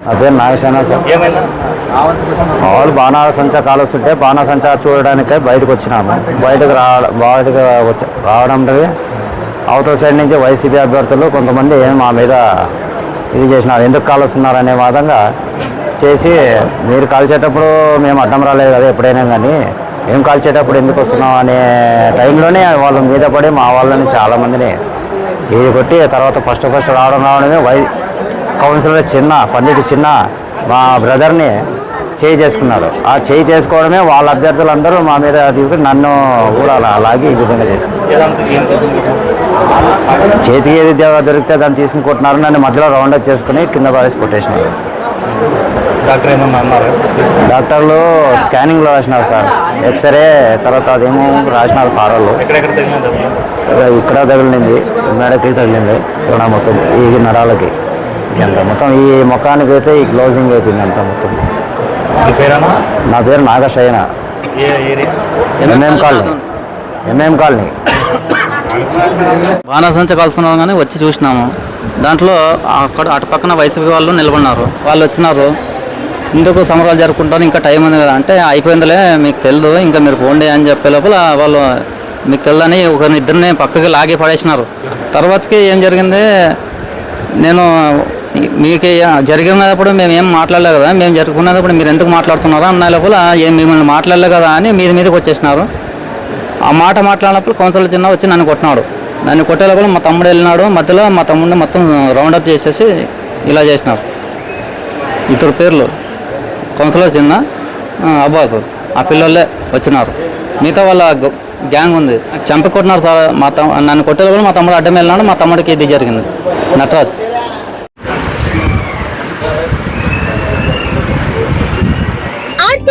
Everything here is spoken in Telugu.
పేరు నాగసేన మామూలు బాణాసంచా కాలుస్తుంటే బాణాసంచా చూడడానికి బయటకు వచ్చినాము. బయటకు రావడం బయటకు రావడం అవతల సైడ్ నుంచి వైసీపీ అభ్యర్థులు కొంతమంది మా మీద ఇది చేసినారు. ఎందుకు కాలుస్తున్నారు అనే విధంగా చేసి మీరు కాల్చేటప్పుడు మేము అడ్డం రాలేదు కదా ఎప్పుడైనా కానీ. ఏం కాల్చేటప్పుడు ఎందుకు వస్తున్నాం అనే టైంలోనే వాళ్ళ మీద పడి మా వాళ్ళని చాలామందిని ఇది కొట్టి తర్వాత ఫస్ట్ ఫస్ట్ రావడం రావడమే వై కౌన్సిలర్ చిన్న పండిట్ చిన్న మా బ్రదర్ని చేయి చేసుకున్నారు ఆ చేయి చేసుకోవడమే వాళ్ళ అభ్యర్థులందరూ మా మీద నన్ను కూడా అలా అలాగే ఈ విధంగా చేసుకున్నారు చేతికి ఏది దొరికితే దాన్ని తీసుకుని కొట్టినారు నన్ను మధ్యలో రౌండ్ అప్ చేసుకుని కింద పారేసి కొట్టేసినారు. డాక్టర్ ఏమన్నా అన్నారు? డాక్టర్లు స్కానింగ్లో రాసినారు సార్. ఎక్స్రే తర్వాత అదేమో రాసినారు సార్ వాళ్ళు. ఇక్కడ ఇక్కడ తగిలింది మెడకి తగిలింది. ఇక్కడ మొత్తం ఈ నరాలకి. ఎంత మొత్తం ఈ ముఖానికి అయితే ఈ క్లోజింగ్ అయిపోయింది అంత మొత్తం? నా పేరు Nagasayana. MM colony. MM colony. బాణాసంచ కలుస్తున్నాం కానీ వచ్చి చూసినాము. దాంట్లో అక్కడ అటు పక్కన వైసీపీ వాళ్ళు నిలబడినారు. వాళ్ళు వచ్చినారు. ఇందుకు సమరాలు జరుపుకుంటారు. ఇంకా టైం ఉంది కదా. అంటే అయిపోయిందిలే మీకు తెలియదు ఇంకా మీరు పోండి అని చెప్పే లోపల వాళ్ళు మీకు తెలియదని ఒకరిని ఇద్దరిని పక్కకి లాగి పడేసినారు. తర్వాతకి ఏం జరిగింది? నేను మీకు జరిగినప్పుడు మేము ఏం మాట్లాడలేదు కదా మేము జరుపుకున్నప్పుడు మీరు ఎందుకు మాట్లాడుతున్నారో అన్న లోపల ఏం మిమ్మల్ని మాట్లాడలే కదా అని మీది మీదకి వచ్చేసినారు. ఆ మాట మాట్లాడినప్పుడు కౌన్సిలర్ చిన్న వచ్చి నన్ను కొట్టినాడు. నన్ను కొట్టే లోపల మా తమ్ముడు వెళ్ళినాడు మధ్యలో మా తమ్ముడిని మొత్తం రౌండప్ చేసేసి ఇలా చేసినారు. ఇద్దరు పేర్లు కౌన్సిలర్ చిన్న అబ్బాస్ ఆ పిల్లలే వచ్చినారు. మిగతా వాళ్ళ గ్యాంగ్ ఉంది. చంపి కొట్టినారు సార్ మా తమ్ నన్ను కొట్టే లోపల మా తమ్ముడు అడ్డం వెళ్ళినాడు మా తమ్ముడికి ఇది జరిగింది. నటరాజ్.